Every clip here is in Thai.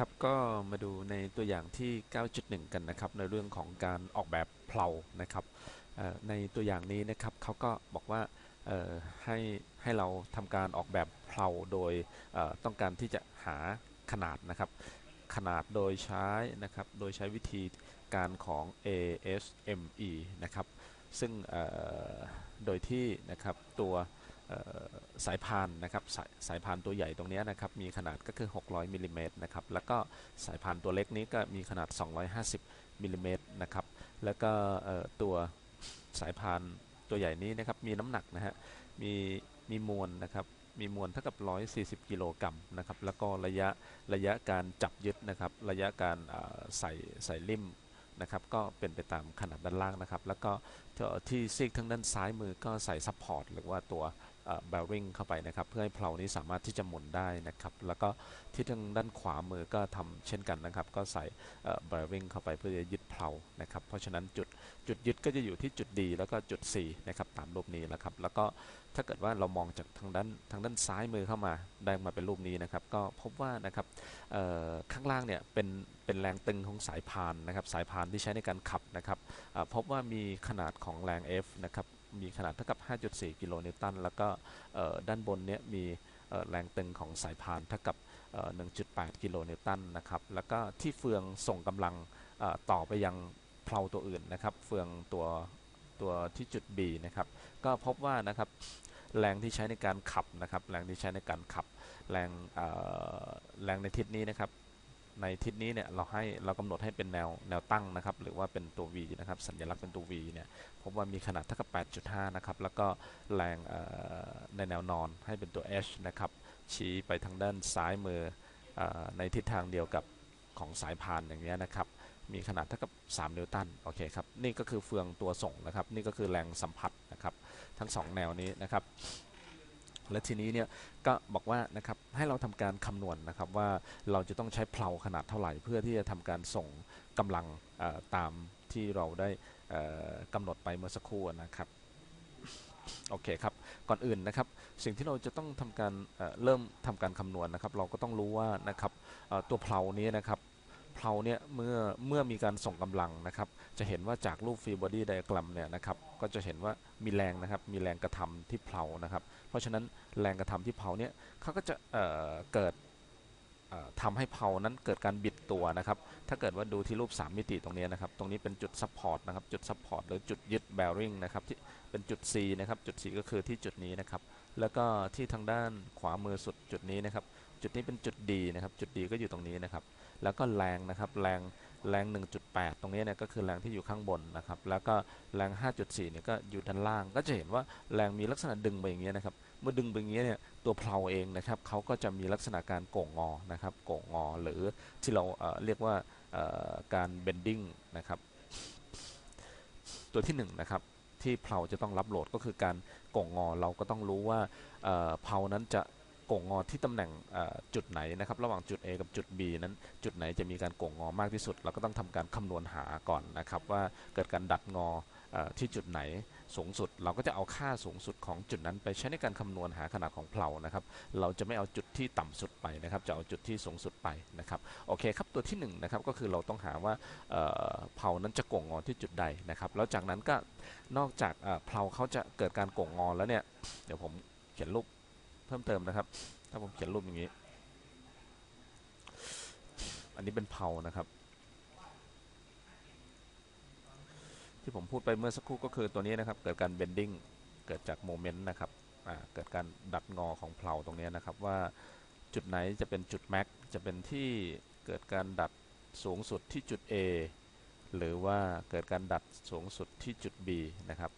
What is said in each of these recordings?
ครับก็มาดูในตัวอย่างที่ 9.1 กันนะครับ ในเรื่องของการออกแบบเพลานะครับในตัวอย่างนี้นะครับเขาก็บอกว่าให้ให้เราทำการออกแบบเพลาโดยต้องการที่จะหาขนาดนะครับ ขนาดโดยใช้นะครับโดยใช้วิธีการของ ASME นะครับซึ่งโดยที่นะครับตัว สายพานนะครับสายสายพานตัวใหญ่ตรงนี้นะครับมีขนาดก็คือ 600มิลลิเมตรนะครับแล้วก็สายพานตัวเล็กนี้ก็มีขนาด 250มิลลิเมตรนะครับแล้วก็ตัวสายพานตัวใหญ่นี้นะครับมีน้ำหนักนะฮะมีมีมวลนะครับมีมวลเท่ากับ 140 กิโลกรัมนะครับแล้วก็ระยะระยะการจับยึดนะครับระยะการใส่ใส่ลิ่มนะครับก็เป็นไปตามขนาดด้านล่างนะครับ แล้วก็ที่ซีกทางด้านซ้ายมือก็ใส่ซัพพอร์ตหรือว่าตัว เบริงเข้าไปนะครับ เพื่อให้เพลานี้สามารถที่จะหมุนได้นะครับ แล้วก็ที่ทางด้านขวามือก็ทำเช่นกันนะครับ ก็ใส่เบริงเข้าไปเพื่อจะยึดเพลานะครับ เพราะฉะนั้นจุดจุดยึดก็จะอยู่ที่จุด D แล้วก็จุด C นะครับตามรูปนี้นะครับ แล้วก็ถ้าเกิดว่าเรามองจากทางด้านทางด้านซ้ายมือเข้ามาได้มาเป็นรูปนี้นะครับ ก็พบว่านะครับข้างล่างเนี่ยเป็นเป็นแรงตึงของสายพานนะครับ สายพานที่ใช้ในการขับนะครับพบว่ามีขนาดของแรง F นะครับ มีขนาดเท่ากับ 5.4 กิโลนิวตัน แล้วก็ด้านบนเนี้ยมีแรงตึงของสายพานเท่ากับ 1.8 กิโลนิวตันนะครับ แล้วก็ที่เฟืองส่งกำลังต่อไปยังเพลาตัวอื่นนะครับ เฟืองตัวตัวที่จุด B นะครับ ก็พบว่านะครับแรงที่ใช้ในการขับนะครับ แรงที่ใช้ในการขับ แรงแรงในทิศนี้นะครับ ในทิศนี้เนี่ยเราให้เรากำหนดให้เป็นแนวแนวตั้งนะครับ หรือว่าเป็นตัว V นะครับ สัญลักษณ์เป็นตัว V เนี่ยพบว่ามีขนาดเท่ากับ 8.5 นะครับ แล้วก็แรงในแนวนอนให้เป็นตัว H นะครับ ชี้ไปทางด้านซ้ายมือในทิศทางเดียวกับของสายพานอย่างนี้นะครับ มีขนาดเท่ากับ 3 นิวตัน โอเคครับ นี่ก็คือเฟืองตัวส่งนะครับ นี่ก็คือแรงสัมผัสนะครับ ทั้ง 2 แนวนี้นะครับ และทีนี้เนี่ยก็บอกว่านะครับให้เราทำการคำนวณนนะครับว่าเราจะต้องใช้เพลาขนาดเท่าไหร่ เพื่อที่จะทำการส่งกำลังตามที่เราได้กำหนดไปเมื่อสักครู่นะครับโอเคครับ ก่อนอื่นนะครับ สิ่งที่เราจะต้องทำการเริ่มทำการคำนวณนะครับ เราก็ต้องรู้ว่านะครับตัวเพลานี้นะครับ เพลาเนี่ยเมื่อเมื่อมีการส่งกำลังนะครับ จะเห็นว่าจากรูปฟรีบอดี้ไดอะแกรมเนี่ยนะครับก็จะเห็นว่ามีแรงนะครับมีแรงกระทำที่เพลานะครับ เพราะฉะนั้นแรงกระทำที่เพลาเนี่ยเขาก็จะเเกิดทำให้เพลานั้นเกิดการบิดตัวนะครับ ถ้าเกิดว่าดูที่รูป 3 มิติตรงนี้นะครับ ตรงนี้เป็นจุดซัพพอร์ตนะครับ จุดซัพพอร์ตหรือจุดยึดแบริ่งนะครับที่เป็นจุด C นะครับ จุด C ก็คือที่จุดนี้นะครับ แล้วก็ที่ทางด้านขวามือสุดจุดนี้นะครับ จุดนี้เป็นจุด D นะครับ จุด D ก็อยู่ตรงนี้นะครับ แล้วก็แรงนะครับแรงแรง 1.8 ตรงนี้เนี่ยก็คือแรงที่อยู่ข้างบนนะครับ แล้วก็แรง 5.4 เนี่ยก็อยู่ด้านล่าง ก็จะเห็นว่าแรงมีลักษณะดึงไปอย่างเงี้ยนะครับ เมื่อดึงไปอย่างเงี้ยเนี่ยตัวเพลาเองนะครับเขาก็จะมีลักษณะการโก่งงอนะครับ โก่งงอหรือที่เราเเรียกว่าการเบนดิ้งนะครับ ตัวที่1นนะครับที่เพลาจะต้องรับโหลดก็คือการโก่งงอเราก็ต้องรู้ว่าเพลานั้นจะ ก่งงอที่ตำแหน่งจุดไหนนะครับระหว่างจุด A กับจุด B นั้นจุดไหนจะมีการโก่งงอมากที่สุด เราก็ต้องทำการคำนวณหาก่อนนะครับว่าเกิดการดัดงอที่จุดไหนสูงสุด เราก็จะเอาค่าสูงสุดของจุดนั้นไปใช้ในการคำนวณหาขนาดของเพลานะครับเราจะไม่เอาจุดที่ต่ำสุดไปนะครับจะเอาจุดที่สูงสุดไปนะครับโอเคครับตัวที่1นนะครับก็คือเราต้องหาว่าเพลานั้นจะโก่งงอที่จุดใดนะครับแล้วจากนั้นก็นอกจากเพลาเขาจะเกิดการโก่งงอแล้วเนี่ยเดี๋ยวผมเขียนรูป เพิ่มเติมนะครับ ถ้าผมเขียนรูปอย่างนี้ อันนี้เป็นเพานะครับ ที่ผมพูดไปเมื่อสักครู่ก็คือตัวนี้นะครับ เกิดการเบนดิ้งเกิดจากโมเมนต์นะครับเกิดการดัดงอของเพลาตรงนี้นะครับว่าจุดไหนจะเป็นจุดแม็กจะเป็นที่เกิดการดัดสูงสุดที่จุด A หรือว่าเกิดการดัดสูงสุดที่จุด B นะครับ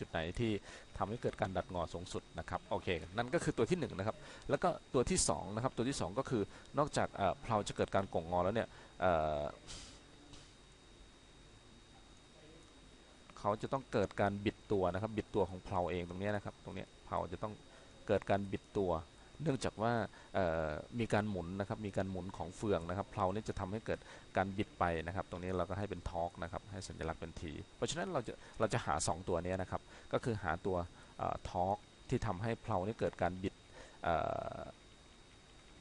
จุดไหนที่ทำให้เกิดการดัดงอสูงสุดนะครับโอเคนั่นก็คือตัวที่1นนะครับแล้วก็ตัวที่2นะครับตัวที่ 2 ก็คือนอกจากเพลาจะเกิดการก่งงอแล้วเนี่ยเขาจะต้องเกิดการบิดตัวนะครับบิดตัวของเพลาเองตรงนี้นะครับตรงนี้เพลาจะต้องเกิดการบิดตัว เนื่องจากว่ามีการหมุนนะครับมีการหมุนของเฟืองนะครับเพลานี่จะทำให้เกิดการบิดไปนะครับ ตรงนี้เราก็ให้เป็นทอร์กนะครับให้สัญลักษณ์เป็นทีเพราะฉะนั้นเราจะเราจะหา 2 ตัวนี้นะครับ ก็คือหาตัวทอร์กที่ทำให้เพลานี่เกิดการบิด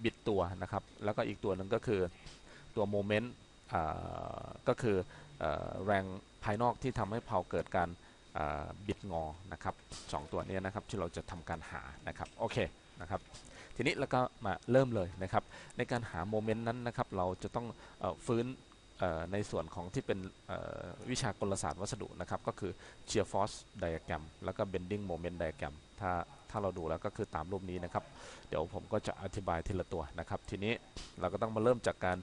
บิดตัวนะครับ แล้วก็อีกตัวหนึ่งก็คือตัวโมเมนต์ก็คืออแรงภายนอกที่ทำให้เพลาเกิดการบิดงอนะครับสองตัวนี้นะครับที่เราจะทำการหานะครับโอเค นะครับทีนี้แล้วก็มาเริ่มเลยนะครับ ในการหาโมเมนต์นั้นนะครับ เราจะต้องอฟื้นในส่วนของที่เป็นวิชากลศาสตร์วัสดุนะครับ ก็คือ shear force diagram แล้วก็ bending moment diagram ถ้าถ้าเราดูแล้วก็คือตามรูปนี้นะครับ เดี๋ยวผมก็จะอธิบายทีละตัวนะครับ ทีนี้เราก็ต้องมาเริ่มจากการ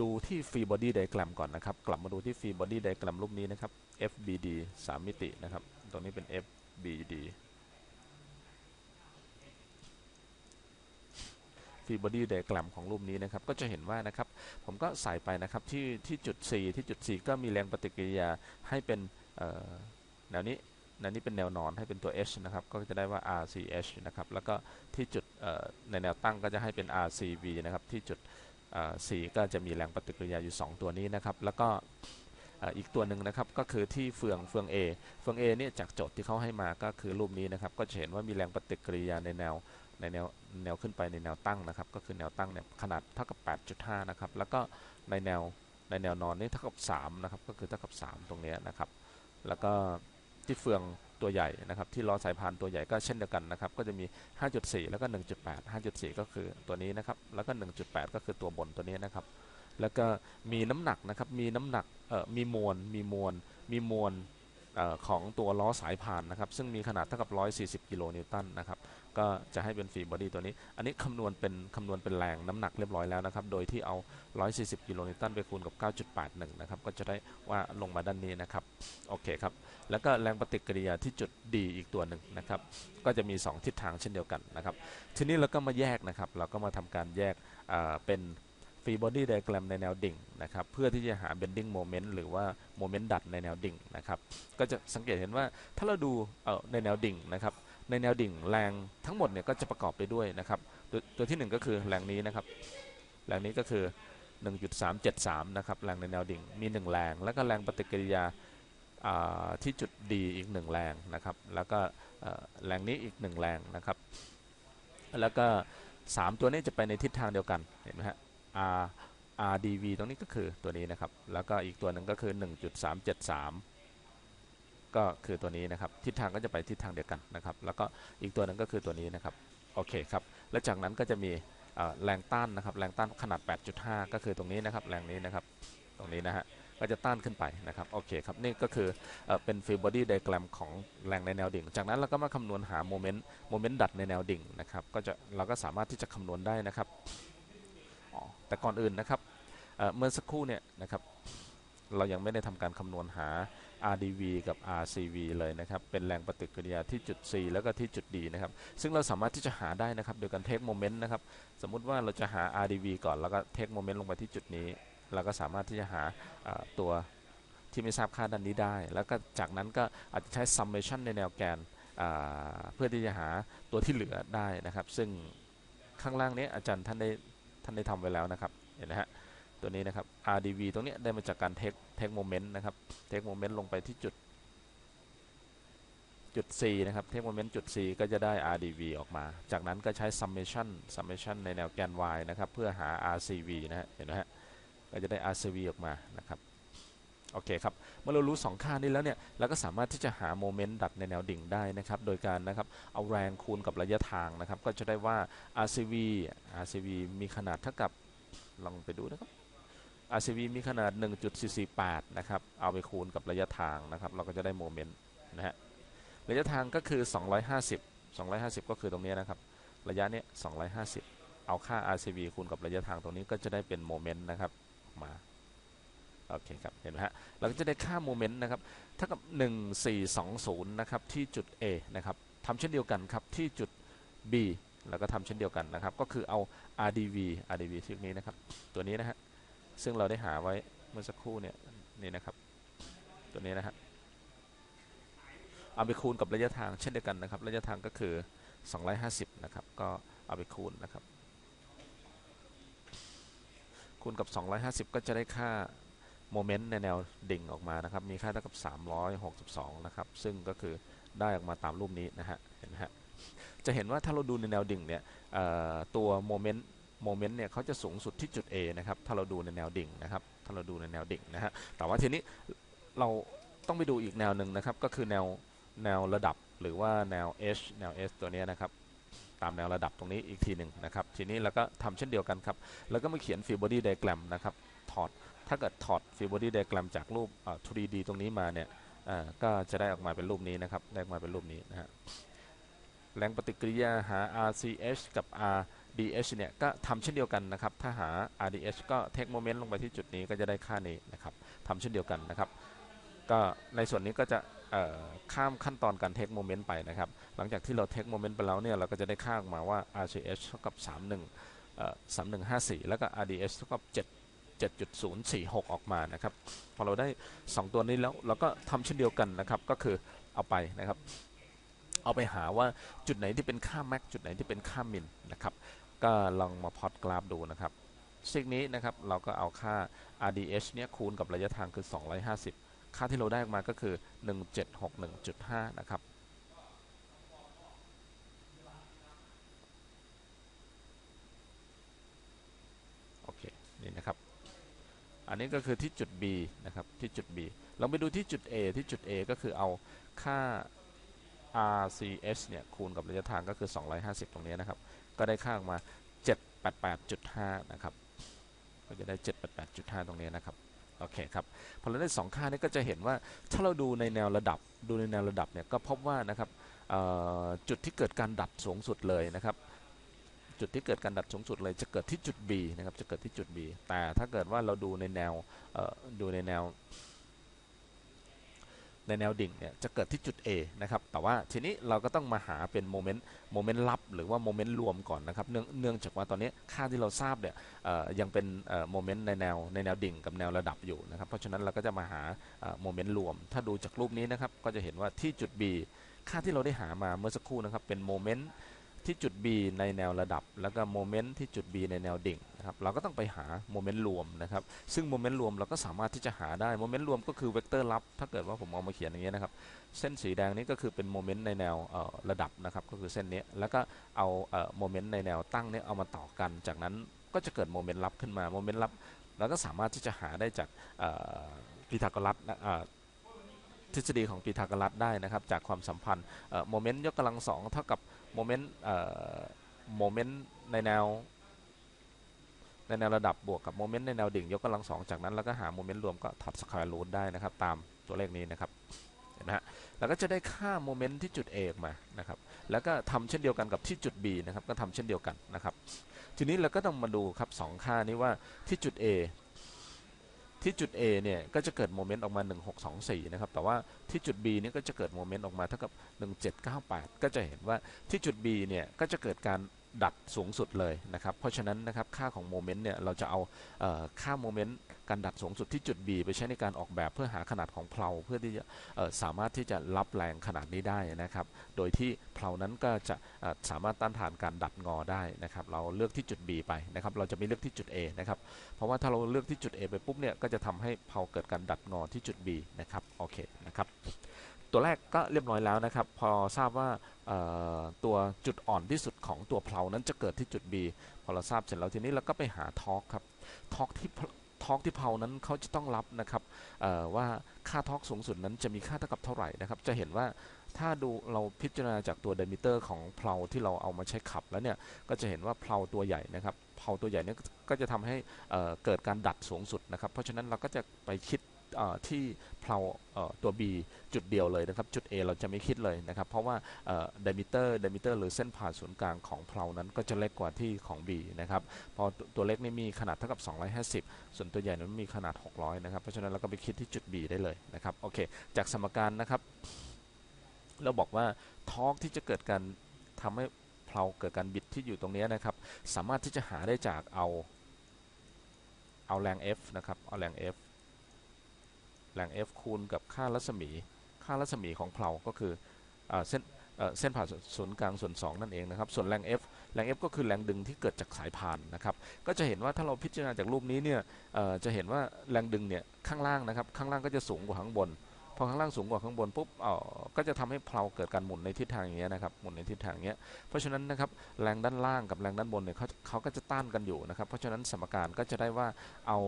ดูที่ free body diagram ก่อนนะครับ กลับมาดูที่ free body diagram รูปนี้นะครับ FBD 3 มิตินะครับ ตรงนี้เป็น FBD free body diagram ของรูปนี้นะครับก็จะเห็นว่านะครับผมก็ใส่ไปนะครับที่ที่จุด C ที่จุด C ก็มีแรงปฏิกิริยาให้เป็นแนวนี้แนวนี้เป็นแนวนอนให้เป็นตัว H นะครับก็จะได้ว่า RCH นะครับแล้วก็ที่จุดในแนวตั้งก็จะให้เป็น RCV นะครับที่จุดเอ่อ C ก็จะมีแรงปฏิกิริยาอยู่ 2 ตัวนี้นะครับแล้วก็อีกตัวหนึ่งนะครับก็คือที่เฟืองเฟือง A เฟือง A เนี่ยจากโจทย์ที่เขาให้มาก็คือรูปนี้นะครับก็จะเห็นว่ามีแรงปฏิกิริยาในแนว ในแนวแนวขึ้นไปในแนวตั้งนะครับ ก็คือแนวตั้งเนี่ยขนาดเท่ากับ 8.5 นะครับ แล้วก็ในแนวในแนวนอนนี่เท่ากับ 3 นะครับ ก็คือเท่ากับ 3 ตรงนี้นะครับ แล้วก็ที่เฟืองตัวใหญ่นะครับ ที่ล้อสายพานตัวใหญ่ก็เช่นเดียวกันนะครับ ก็จะมี 5.4 แล้วก็ 1.8 5.4 ก็คือตัวนี้นะครับ แล้วก็ 1.8 ก็คือตัวบนตัวนี้นะครับ แล้วก็มีน้ำหนักนะครับ มีน้ำหนัก เอ่อ มีมวล มีมวล มีมวล ของตัวล้อสายพานนะครับ ซึ่งมีขนาดเท่ากับ 140 กิโลนิวตันนะครับ ก็จะให้เป็นฟรีบอดี้ตัวนี้ อันนี้คำนวณเป็นคำนวณเป็นแรงน้ำหนักเรียบร้อยแล้วนะครับ โดยที่เอา 140 กิโลนิวตันไปคูณกับ 9.81 นะครับ ก็จะได้ว่าลงมาด้านนี้นะครับ โอเคครับ แล้วก็แรงปฏิกิริยาที่จุด D อีกตัวหนึ่งนะครับ ก็จะมี 2 ทิศทางเช่นเดียวกันนะครับ ทีนี้เราก็มาแยกนะครับ เราก็มาทำการแยกเป็น ฟรีบอดี้ได a กรมในแนวดิ่งนะครับเพื่อที่จะหา bending moment หรือว่า moment ดัดในแนวดิ่งนะครับก็จะสังเกตเห็นว่าถ้าเราดูเอ่อในแนวดิ่งนะครับในแนวดิ่งแรงทั้งหมดเนี่ยก็จะประกอบไปด้วยนะครับตัวตัวที่หนึ่งก็คือแรงนี้นะครับแรงนี้ก็คือ 1.373 นะครับแรงในแนวดิ่งมี 1 แรง แล้วก็แรงปฏิกิริยาที่จุด D อีก 1 แรงนะครับแล้วก็แรงนี้อีก 1 แรงนะครับแล้วก็ 3 ตัวนี้จะไปในทิศทางเดียวกันเห็นไหมฮะ R RDV ตรงนี้ก็คือตัวนี้นะครับ แล้วก็อีกตัวหนึ่งก็คือ 1.373 ก็คือตัวนี้นะครับ ทิศทางก็จะไปทิศทางเดียวกันนะครับ แล้วก็อีกตัวหนึ่งก็คือตัวนี้นะครับ โอเคครับ และจากนั้นก็จะมีแรงต้านนะครับ แรงต้านขนาด 8.5 ก็คือตรงนี้นะครับ แรงนี้นะครับ ตรงนี้นะฮะ ก็จะต้านขึ้นไปนะครับ โอเคครับ นี่ก็คือเออเป็นฟิลบอดี้ได a กรมของแรงในแนวดิ่ง จากนั้นเราก็มาคำนวณหาโมเมนต์ โมเมนต์ดัดในแนวดิ่งนะครับ ก็จะเราก็สามารถที่จะคำนวณได้นะครับ แต่ก่อนอื่นนะครับเเมื่อสักครู่เนี่ยนะครับเรายังไม่ได้ทำการคำนวณหา RDV กับ RCV เลยนะครับ เป็นแรงปฏิกิริยาที่จุด C แล้วก็ที่จุด D นะครับ ซึ่งเราสามารถที่จะหาได้นะครับ โดยการเทคโมเมนต์นะครับ สมมุติว่าเราจะหา RDV ก่อน แล้วก็เทคโมเมนต์ลงไปที่จุดนี้ เราก็สามารถที่จะหาตัวที่ไม่ทราบค่าด้านนี้ได้ แล้วก็จากนั้นก็อาจจะใช้ summation ในแนวแกน เพื่อที่จะหาตัวที่เหลือได้นะครับ ซึ่งข้างล่างนี้อาจารย์ท่านได้ ท่านได้ทำไว้แล้วนะครับเห็นไหมฮะตัวนี้นะครับ RDV ตรงนี้ได้มาจากการเทคเทคโมเมนต์นะครับเทคโมเมนต์ลงไปที่จุดจุด C นะครับเทคโมเมนต์จุด C ก็จะได้ RDV ออกมา จากนั้นก็ใช้ summation summation ในแนวแกน Y นะครับ เพื่อหา RCV นะฮะเห็นไหมฮะก็จะได้ RCV ออกมานะครับ โอเคครับ เมื่อเรารู้ 2 ค่านี้แล้วเนี่ยเราก็สามารถที่จะหาโมเมนต์ดัดในแนวดิ่งได้นะครับ โดยการนะครับเอาแรงคูณกับระยะทางนะครับ ก็จะได้ว่า RCV RCV มีขนาดเท่ากับลองไปดูนะครับ RCV มีขนาด 1.448 นะครับ เอาไปคูณกับระยะทางนะครับ เราก็จะได้โมเมนต์นะฮะ ระยะทางก็คือ 250 250 ก็คือตรงนี้นะครับ ระยะเนี้ย250 เอาค่า RCV คูณกับระยะทางตรงนี้ก็จะได้เป็นโมเมนต์นะครับ มา โอเคครับ เห็นไหมฮะ เราก็จะได้ค่าโมเมนต์นะครับเท่ากับ 1420 นะครับ ที่จุด A นะครับทำเช่นเดียวกันครับ ที่จุด B แล้วก็ทำเช่นเดียวกันนะครับ ก็คือเอา RDV RDV ชื่อนี้นะครับ ตัวนี้นะฮะ ซึ่งเราได้หาไว้เมื่อสักครู่เนี่ย นี่นะครับ ตัวนี้นะฮะ เอาไปคูณกับระยะทางเช่นเดียวกันนะครับ ระยะทางก็คือ 250 นะครับ ก็เอาไปคูณนะครับ คูณกับ 250 ก็จะได้ค่า โมเมนต์ในแนวดิ่งออกมานะครับ มีค่าเท่ากับ 362 นะครับ ซึ่งก็คือได้ออกมาตามรูปนี้นะฮะ เห็นไหมฮะ จะเห็นว่าถ้าเราดูในแนวดิ่งเนี่ยตัวโมเมนต์โมเมนต์เนี่ยเขาจะสูงสุดที่จุด A นะครับ ถ้าเราดูในแนวดิ่งนะครับ ถ้าเราดูในแนวดิ่งนะฮะ แต่ว่าทีนี้เราต้องไปดูอีกแนวหนึ่งนะครับ ก็คือแนวแนวระดับหรือว่าแนว H แนว S ตัวนี้นะครับตามแนวระดับตรงนี้อีกทีหนึ่งนะครับ ทีนี้เราก็ทำเช่นเดียวกันครับ แล้วก็มาเขียน Free Body Diagram นะครับ ถอด ถ้าเกิดถอด Free Body Diagram จากรูป 3D ตรงนี้มาเนี่ยก็จะได้ออกมาเป็นรูปนี้นะครับ ได้ออกมาเป็นรูปนี้นะฮะแรงปฏิกิริยาหา RCH กับ RDH เนี่ยก็ทำเช่นเดียวกันนะครับ ถ้าหา RDH ก็ take moment ลงไปที่จุดนี้ก็จะได้ค่านี้นะครับทำเช่นเดียวกันนะครับ ก็ในส่วนนี้ก็จะข้ามขั้นตอนการเทคโมเมนต์ไปนะครับ หลังจากที่เราเทคโมเมนต์ไปแล้วเนี่ยเราก็จะได้ค่าออกมาว่า RCH เท่ากับ 31 3154 แล้วก็ RDH เท่ากับ7 7.046 ออกมานะครับ พอเราได้ 2 ตัวนี้แล้วเราก็ทำเช่นเดียวกันนะครับ ก็คือเอาไปนะครับ เอาไปหาว่าจุดไหนที่เป็นค่าแม็กจุดไหนที่เป็นค่ามินนะครับ ก็ลองมาพอตกราฟดูนะครับสิ่งนี้นะครับเราก็เอาค่า RDH เนี่ยคูณกับระยะทางคือ 250 ค่าที่เราได้ออกมาก็คือ 1761.5 นะครับ โอเค นี่นะครับ อันนี้ก็คือที่จุด B นะครับที่จุด B เราไปดูที่จุด A ที่จุด A ก็คือเอาค่า RCS เนี่ยคูณกับระยะทางก็คือ 250 ตรงนี้นะครับ ก็ได้ค่าออกมา 788.5 นะครับ ก็จะได้ 788.5 ตรงนี้นะครับ โอเคครับ พอเราได้ 2 ค่านี้ก็จะเห็นว่าถ้าเราดูในแนวระดับ ดูในแนวระดับเนี่ยก็พบว่านะครับจุดที่เกิดการดัดสูงสุดเลยนะครับ จุดที่เกิดการดัดสูงสุดเลยจะเกิดที่จุด B นะครับจะเกิดที่จุด B แต่ถ้าเกิดว่าเราดูในแนวดูในแนว ในแนวดิ่งเนี่ยจะเกิดที่จุด A นะครับแต่ว่าทีนี้เราก็ต้องมาหาเป็นโมเมนต์โมเมนต์ลับหรือว่าโมเมนต์รวมก่อนนะครับเนื่องเนื่องจากว่าตอนนี้ค่าที่เราทราบเนี่ยยังเป็นโมเมนต์ในแนวในแนวดิ่งกับแนวระดับอยู่นะครับเพราะฉะนั้นเราก็จะมาหาโมเมนต์รวม ถ้าดูจากรูปนี้นะครับก็จะเห็นว่าที่จุด B ค่าที่เราได้หามาเมื่อสักครู่นะครับเป็นโมเมนต์ ที่จุด B ในแนวระดับ แล้วก็โมเมนต์ที่จุด B ในแนวดิ่งนะครับเราก็ต้องไปหาโมเมนต์รวมนะครับซึ่งโมเมนต์รวมเราก็สามารถที่จะหาได้โมเมนต์รวมก็คือเวกเตอร์ลับ ถ้าเกิดว่าผมเอามาเขียนอย่างเงี้ยนะครับเส้นสีแดงนี้ก็คือเป็นโมเมนต์ในแนวระดับนะครับก็คือเส้นนี้แล้วก็เอาโมเมนต์ในแนวตั้งนี้เอามาต่อกันจากนั้นก็จะเกิดโมเมนต์ลับขึ้นมาโมเมนต์ลับเราก็สามารถที่จะหาได้จากพีทาโกรัสนะ ทฤษฎีของพีทากรัสได้นะครับ จากความสัมพันธ์โมเมนต์ยกกำลังสองเท่ากับโมเมนต์โมเมนต์ในแนวในแนวระดับบวกกับโมเมนต์ในแนวดิ่งยกกำลังสองจากนั้นเราก็หาโมเมนต์รวมก็ถอดสแควร์รูทได้นะครับ ตามตัวเลขนี้นะครับเห็นไหมฮะแล้วก็จะได้ค่าโมเมนต์ที่จุด A ออกมานะครับแล้วก็ทำเช่นเดียวกันกับที่จุด B นะครับก็ทำเช่นเดียวกันนะครับ ทีนี้เราก็ต้องมาดูครับสองค่านี้ว่าที่จุด A ที่จุด A เนี่ยก็จะเกิดโมเมนต์ออกมา 1624 นะครับ แต่ว่าที่จุด B เนี่ยก็จะเกิดโมเมนต์ออกมาเท่ากับ 1798 ก็จะเห็นว่าที่จุด B เนี่ยก็จะเกิดการดัดสูงสุดเลยนะครับ เพราะฉะนั้นนะครับค่าของโมเมนต์เนี่ยเราจะเอาเอ่อค่าโมเมนต์ การดัดสูงสุดที่จุด B ไปใช้ในการออกแบบเพื่อหาขนาดของเพลาเพื่อที่จะสามารถที่จะรับแรงขนาดนี้ได้นะครับ โดยที่เพลานั้นก็จะสามารถต้านทานการดัดงอได้นะครับ เราเลือกที่จุด B ไปนะครับ เราจะไม่เลือกที่จุด A นะครับ เพราะว่าถ้าเราเลือกที่จุด A ไปปุ๊บเนี่ยก็จะทำให้เพลาเกิดการดัดงอที่จุด B นะครับ โอเคนะครับตัวแรกก็เรียบร้อยแล้วนะครับ พอทราบว่าตัวจุดอ่อนที่สุดของตัวเพลานั้นจะเกิดที่จุด B พอเราทราบเสร็จแล้วทีนี้เราก็ไปหาทอร์กครับทอร์กที่ ทอกที่เพลานั้นเขาจะต้องรับนะครับว่าค่าทอกสูงสุดนั้นจะมีค่าเท่ากับเท่าไหร่นะครับ จะเห็นว่าถ้าดูเราพิจารณาจากตัวเดมิเตอร์ของเพลาที่เราเอามาใช้ขับแล้วเนี่ยก็จะเห็นว่าเพลาตัวใหญ่นะครับเพลาตัวใหญ่เนี่ยก็จะทำให้เอ่อเกิดการดัดสูงสุดนะครับ เพราะฉะนั้นเราก็จะไปคิด ที่เพลาตัว B จุดเดียวเลยนะครับ จุด A เราจะไม่คิดเลยนะครับ เพราะว่าไดมิเตอร์ไดมิเตอร์หรือเส้นผ่าศูนย์กลางของเพลานั้นก็จะเล็กกว่าที่ของ B นะครับพอตัวเล็กนี่มีขนาดเท่ากับ 250 ส่วนตัวใหญ่นั้นมีขนาด 600 นะครับ เพราะฉะนั้นเราก็ไปคิดที่จุด B ได้เลยนะครับโอเค จากสมการนะครับ เราบอกว่าทอร์กที่จะเกิดการทำให้เพลาเกิดการบิดที่อยู่ตรงนี้นะครับ สามารถที่จะหาได้จากเอาเอาแรง F นะครับเอาแรง F แรง F คูณกับค่ารัศมี ค่ารัศมีของเพลาก็คือเอเส้นเส้นผ่าศูนย์กลางส่วน 2 นั่นเองนะครับ ส่วนแรง F แรง F ก็คือแรงดึงที่เกิดจากสายพานนะครับ ก็จะเห็นว่าถ้าเราพิจารณาจากรูปนี้เนี่ยจะเห็นว่าแรงดึงเนี่ยข้างล่างนะครับ ข้างล่างก็จะสูงกว่าข้างบน อข้างล่างสูงกว่าข้างบนปุ๊บเออก็จะทำให้เพลาเกิดการหมุนในทิศทางอย่างเงี้ยนะครับหมุนในทิศทางเงี้ยเพราะฉะนั้นนะครับแรงด้านล่างกับแรงด้านบนเนี่ยเขาเขาก็จะต้านกันอยู่นะครับเพราะฉะนั้นสมการก็จะได้ว่าเอา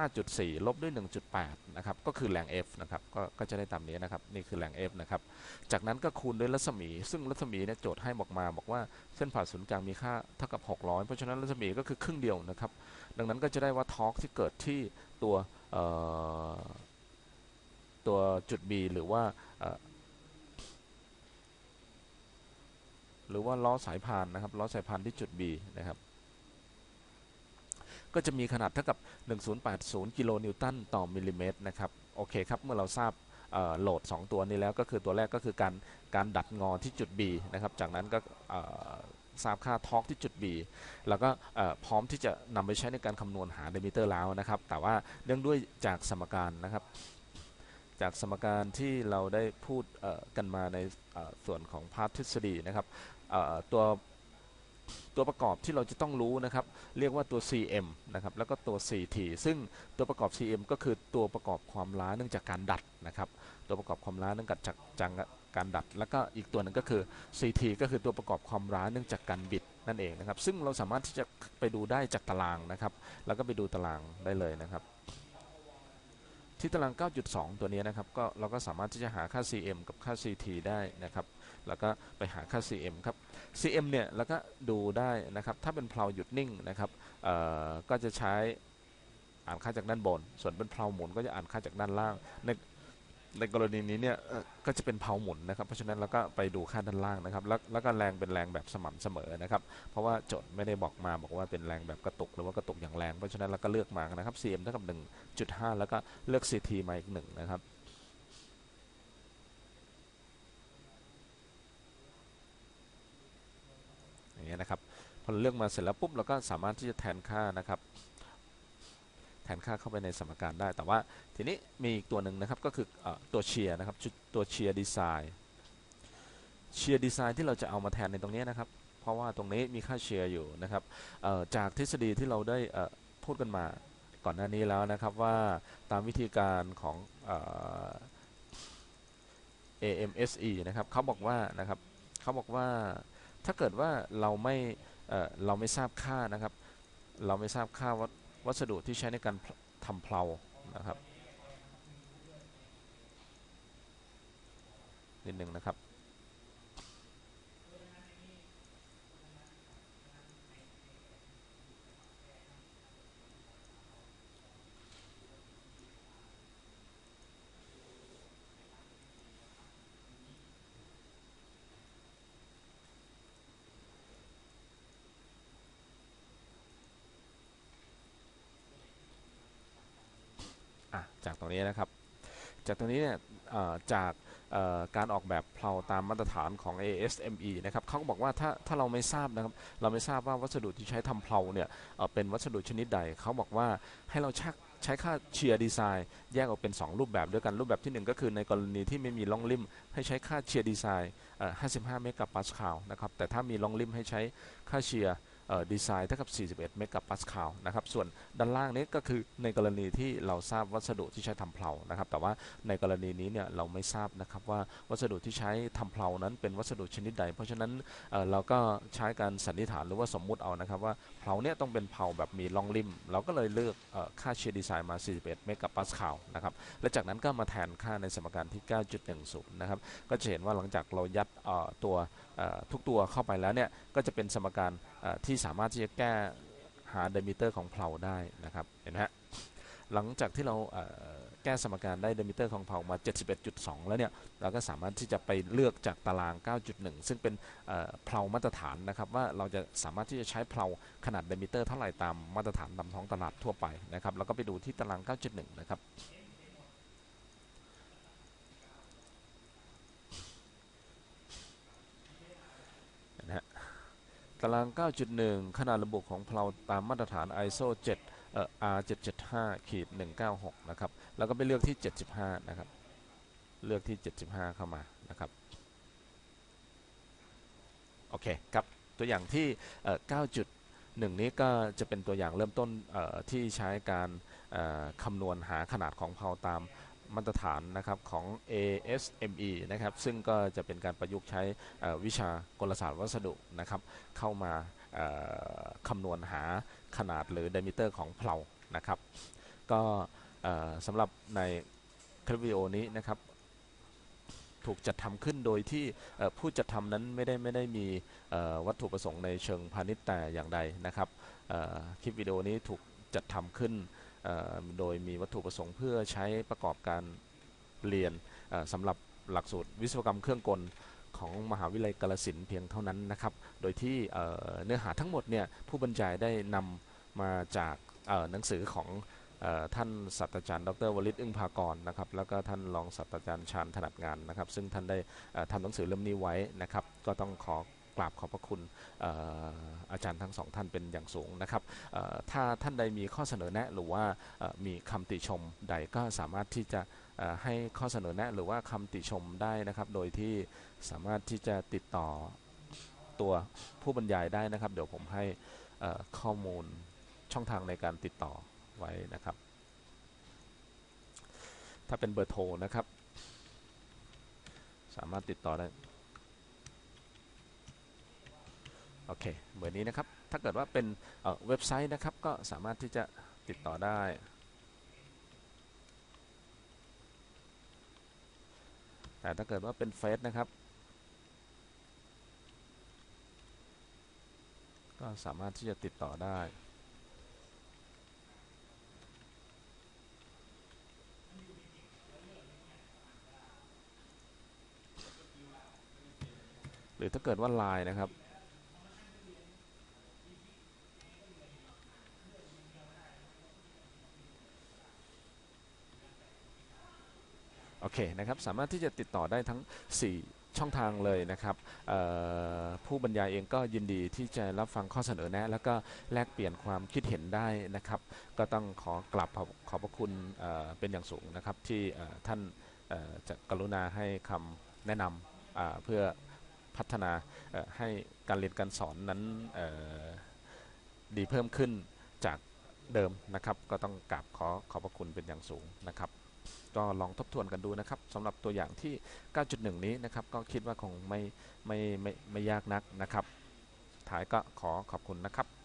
5.4 ลบด้วย 1.8 นะครับก็คือแรง F นะครับก็ก็จะได้ตามนี้นะครับนี่คือแรง F นะครับจากนั้นก็คูณด้วยรัศมี ซึ่งรัศมีเนี่ยโจทย์ให้บอกมา บอกว่าเส้นผ่าศูนย์กลางมีค่าเท่ากับ 600 เพราะฉะนั้นรัศมีก็คือครึ่งเดียวนะครับดังนั้นก็จะได้ว่าทอร์กที่เกิดที่ตัวเอ่อ ตัวจุด B หรือว่าหรือว่าล้อสายพานนะครับล้อสายพานที่จุด B นะครับ ก็จะมีขนาดเท่ากับ 1080 กิโลนิวตันต่อมิลลิเมตรนะครับโอเคครับเมื่อเราทราบโหลด 2 ตัวนี้แล้วก็คือตัวแรกก็คือการการดัดงอที่จุด B นะครับจากนั้นก็ทราบค่าทอร์กที่จุด B แล้วก็พร้อมที่จะนำไปใช้ในการคำนวณหาเดมิเตอร์แล้วนะครับ แต่ว่าเนื่องด้วยจากสมการนะครับ จากสมการที่เราได้พูดกันมาในส่วนของพาร์ททฤษฎีนะครับตัวตัวประกอบที่เราจะต้องรู้นะครับ เรียกว่าตัว CM นะครับแล้วก็ตัว CT ซึ่งตัวประกอบ CM ก็คือตัวประกอบความล้าเนื่องจากการดัดนะครับตัวประกอบความล้าเนื่องจากจากการดัด แล้วก็อีกตัวหนึ่งก็คือ CT ก็คือตัวประกอบความล้าเนื่องจากการบิดนั่นเองนะครับ ซึ่งเราสามารถที่จะไปดูได้จากตารางนะครับ แล้วก็ไปดูตารางได้เลยนะครับ ที่ตาราง 9.2 ตัวนี้นะครับก็เราก็สามารถที่จะหาค่า CM กับค่า CT ได้นะครับ แล้วก็ไปหาค่า CM ครับ CM เนี่ยแล้วก็ดูได้นะครับ ถ้าเป็นเพลาหยุดนิ่งนะครับก็จะใช้อ่านค่าจากด้านบน ส่วนเป็นเพลาหมุนก็จะอ่านค่าจากด้านล่าง ใน ในกรณีนี้เนี่ยก็จะเป็นเพลาหมุนนะครับ เพราะฉะนั้นเราก็ไปดูค่าด้านล่างนะครับ แล้วแล้วก็แรงเป็นแรงแบบสม่ำเสมอนะครับ เพราะว่าโจทย์ไม่ได้บอกมาบอกว่าเป็นแรงแบบกระตุกหรือว่ากระตุกอย่างแรง เพราะฉะนั้นเราก็เลือกมานะครับ CM เท่ากับ 1.5 แล้วก็เลือก CT มาอีกหนึ่งนะครับอย่างเงี้ยนะครับพอเลือกมาเสร็จแล้วปุ๊บเราก็สามารถที่จะแทนค่านะครับ ทนค่าเข้าไปในสมการได้ แต่ว่าทีนี้มีอีกตัวหนึ่งนะครับก็คืออตัวเชียร์นะครับชุดตัวเชียร์ดีไซน์เชียร์ดีไซน์ที่เราจะเอามาแทนในตรงนี้นะครับ เพราะว่าตรงนี้มีค่าเชียร์อยู่นะครับจากทฤษฎีที่เราได้พูดกันมาก่อนหน้านี้แล้วนะครับว่าตามวิธีการของออ AMSE นะครับเขาบอกว่านะครับเขาบอกว่าถ้าเกิดว่าเราไม่เราไม่ทราบค่านะครับ เราไม่ทราบค่าวัส วัสดุที่ใช้ในการทำเพลานะครับนิดหนึ่งนะครับ จากตรงนี้นะครับ จากตรงนี้เนี่ยจากการออกแบบเพลาตามมาตรฐานของ ASME นะครับเขาบอกว่าถ้าถ้าเราไม่ทราบนะครับ เราไม่ทราบว่าวัสดุที่ใช้ทำเพลาเนี่ยเป็นวัสดุชนิดใด เขาบอกว่าให้เราชักใช้ค่าเชียร์ดีไซน์แยกออกเป็น 2 รูปแบบด้วยกันรูปแบบที่ 1 ก็คือในกรณีที่ไม่มีล่องริมให้ใช้ค่าเชียร์ดีไซน์55 เมกะปาสคาลนะครับแต่ถ้ามีล่องริมให้ใช้ค่าเชียร์ ดีไซน์เท่ากับ 41 เมกะปาสคาลนะครับ ส่วนด้านล่างนี้ก็คือในกรณีที่เราทราบวัสดุที่ใช้ทำเพลานะครับ แต่ว่าในกรณีนี้เนี่ยเราไม่ทราบนะครับว่าวัสดุที่ใช้ทำเพลานั้นเป็นวัสดุชนิดใด เพราะฉะนั้นเเราก็ใช้การสันนิษฐานหรือว่าสมมุติเอานะครับว่าเพลาเนี่ยต้องเป็นเพลาแบบมีล่องริม เราก็เลยเลือกอค่าเชียร์ดีไซน์มา 41 เมกะปาสคาลนะครับ และจากนั้นก็มาแทนค่าในสมการที่ 9.10 นะครับ ก็จะเห็นว่าหลังจากเรายัดตัว ทุกตัวเข้าไปแล้วเนี่ยก็จะเป็นสมการที่สามารถที่จะแก้หาเดมิเตอร์ของเพลาได้นะครับเห็นไหมฮะหลังจากที่เราแก้สมการได้เดมิเตอร์ของเพลามา 71.2 แล้วเนี่ย เราก็สามารถที่จะไปเลือกจากตาราง 9.1 ซึ่งเป็นเอ่อเพลามาตรฐานนะครับ ว่าเราจะสามารถที่จะใช้เพลาขนาดเดมิเตอร์เท่าไหร่ตามมาตรฐานตามท้องตลาดทั่วไปนะครับ แล้วก็ไปดูที่ตาราง 9.1 นะครับ นะฮะ ตาราง 9.1 ขนาดระบบของเพลาตามมาตรฐาน ISO 7เอ่อ R775 ขีด196 นะครับ แล้วก็ไปเลือกที่ 75 นะครับ เลือกที่ 75 เข้ามานะครับ โอเคครับ ตัวอย่างที่เอ่อ9.1 นี้ก็จะเป็นตัวอย่างเริ่มต้นเอ่อที่ใช้การเอ่อคำนวณหาขนาดของเพลาตาม มาตรฐานนะครับของ ASME นะครับซึ่งก็จะเป็นการประยุกต์ใช้วิชากลศาสตร์วัสดุนะครับเข้ามาคำนวณหาขนาดหรือ diameter ของเพลานะครับก็สำหรับในคลิปวิดีโอนี้นะครับถูกจัดทำขึ้นโดยที่ผู้จัดทำนั้นไม่ได้ไม่ได้มีวัตถุประสงค์ในเชิงพาณิชย์แต่อย่างใดนะครับคลิปวิดีโอนี้ถูกจัดทำขึ้น โดยมีวัตถุประสงค์เพื่อใช้ประกอบการเรียนสำหรับหลักสูตรวิศวกรรมเครื่องกลของมหาวิทยาลัยกาฬสินเพียงเท่านั้นนะครับ โดยที่เนื้อหาทั้งหมดเนี่ยผู้บรรยายได้นำมาจากหนังสือของท่านศาสตราจารย์ ดรวลิตอึ้งภากรนะครับ แล้วก็ท่านรองศาสตราจารย์ชาญถนัดงานนะครับ ซึ่งท่านได้ทำหนังสือเล่มนี้ไว้นะครับ ก็ต้องขอ กราบขอบพระคุณอออาจารย์ทั้งสองท่านเป็นอย่างสูงนะครับถ้าท่านใดมีข้อเสนอแนะหรือว่ามีคำติชมใดก็สามารถที่จะให้ข้อเสนอแนะหรือว่าคำติชมได้นะครับ โดยที่สามารถที่จะติดต่อตัวผู้บรรยายได้นะครับ เดี๋ยวผมให้ข้อมูลช่องทางในการติดต่อไว้นะครับ ถ้าเป็นเบอร์โทรนะครับ สามารถติดต่อได้ โอเคเบอร์นี้นะครับ ถ้าเกิดว่าเป็นเออเว็บไซต์นะครับ ก็สามารถที่จะติดต่อได้ แต่ถ้าเกิดว่าเป็นเฟซนะครับ ก็สามารถที่จะติดต่อได้หรือถ้าเกิดว่าไลน์นะครับ โอเคนะครับสามารถที่จะติดต่อได้ทั้ง 4 ช่องทางเลยนะครับผู้บรรยายเองก็ยินดีที่จะรับฟังข้อเสนอแนะ แล้วก็แลกเปลี่ยนความคิดเห็นได้นะครับ ก็ต้องขอกลับขอบขอบพระคุณเเป็นอย่างสูงนะครับ ที่ท่านจะกรุณาให้คำแนะนำเพื่อพัฒนาให้การเรียนการสอนนั้นดีเพิ่มขึ้นจากเดิมนะครับ ก็ต้องกราบขอขอบพระคุณเป็นอย่างสูงนะครับ ก็ลองทบทวนกันดูนะครับสำหรับตัวอย่างที่ 9.1 นี้นะครับ ก็คิดว่าคงไม่ไม่ไม่ไม่ยากนักนะครับ ท้ายก็ขอขอบคุณนะครับ